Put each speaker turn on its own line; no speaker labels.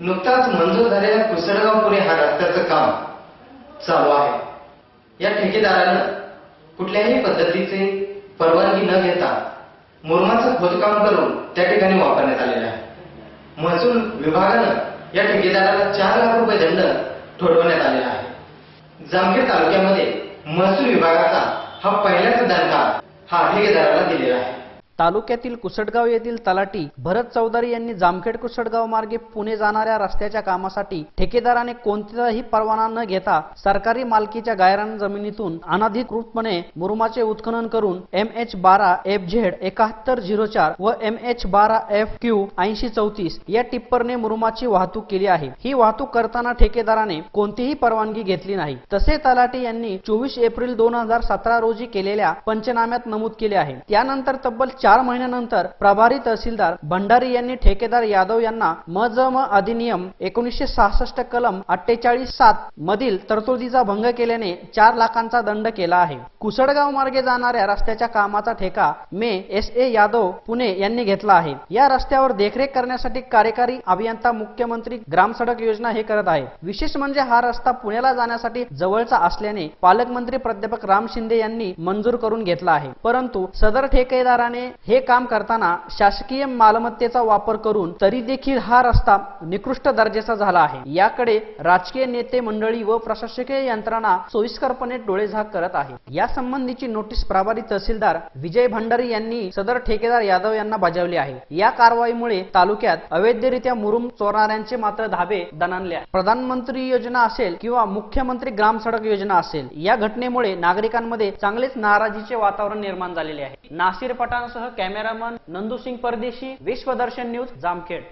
नुकताच मंजूर झालेल्या कुसळगाव पुणे हा रस्त्याचं काम चालू आहे. या ठेकेदारानं कुठल्याही पद्धतीचे परवानगी न घेता मुरमाचं खोदकाम करून त्या ठिकाणी वापरण्यात आलेलं आहे. महसूल विभागानं या ठेकेदाराला चार लाख रुपये दंड ठोठवण्यात आलेला आहे. जामखेड तालुक्यामध्ये महसूल विभागाचा हा पहिलाच दंडा हा ठेकेदाराला दिलेला आहे.
तालुक्यातील कुसटगाव येथील तलाटी भरत चौधरी यांनी जामखेड कुसटगाव मार्गे पुणे जाणाऱ्या रस्त्याच्या कामासाठी ठेकेदाराने कोणताही परवाना न घेता सरकारी मालकीच्या गायरान जमिनीतून अनधिकृतपणे मुरुमाचे उत्खनन करून एम एच बारा एफ झेड एकाहत्तर झिरो चार व एम एच बारा एफ क्यू ऐंशी चौतीस या टिप्परने मुरुमाची वाहतूक केली आहे. ही वाहतूक करताना ठेकेदाराने कोणतीही परवानगी घेतली नाही. तसे तलाटी यांनी चोवीस एप्रिल दोन हजार सतरा रोजी केलेल्या पंचनाम्यात नमूद केले आहे. त्यानंतर तब्बल चार महिन्यानंतर प्रभारी तहसीलदार भंडारी यांनी ठेकेदार यादव यांना मजम अधिनियम एकोणीसशे सहासष्ट कलम अठ्ठेचाळीस सात मधील तरतुदीचा भंग केल्याने चार लाखांचा दंड केला आहे. कुसडगाव मार्गे जाणाऱ्या रस्त्याच्या कामाचा ठेका मे एस ए यादव पुणे यांनी घेतला आहे. या रस्त्यावर देखरेख करण्यासाठी कार्यकारी अभियंता मुख्यमंत्री ग्राम सडक योजना हे करत आहे. विशेष म्हणजे हा रस्ता पुण्याला जाण्यासाठी जवळचा असल्याने पालकमंत्री प्राध्यापक राम शिंदे यांनी मंजूर करून घेतला आहे. परंतु सदर ठेकेदाराने हे काम करताना शासकीय मालमत्तेचा वापर करून तरी देखील हा रस्ता निकृष्ट दर्जाचा झाला आहे. याकडे राजकीय नेते मंडळी व प्रशासकीय यंत्रणा सोयीस्करपणे डोळेझाक करत आहे. या संबंधीची नोटीस प्रभारी तहसीलदार विजय भंडारी यांनी सदर ठेकेदार यादव यांना बजावली आहे. या कारवाईमुळे तालुक्यात अवैधरित्या मुरुम चोरणाऱ्यांचे मात्र धाबे दणाणले आहे प्रधानमंत्री योजना असेल किंवा मुख्यमंत्री ग्राम सडक योजना असेल या घटनेमुळे नागरिकांमध्ये चांगलेच नाराजीचे वातावरण निर्माण झालेले आहे. नासिर पठाणसह कॅमेरामन नंदू सिंग परदेशी विश्वदर्शन न्यूज जामखेड.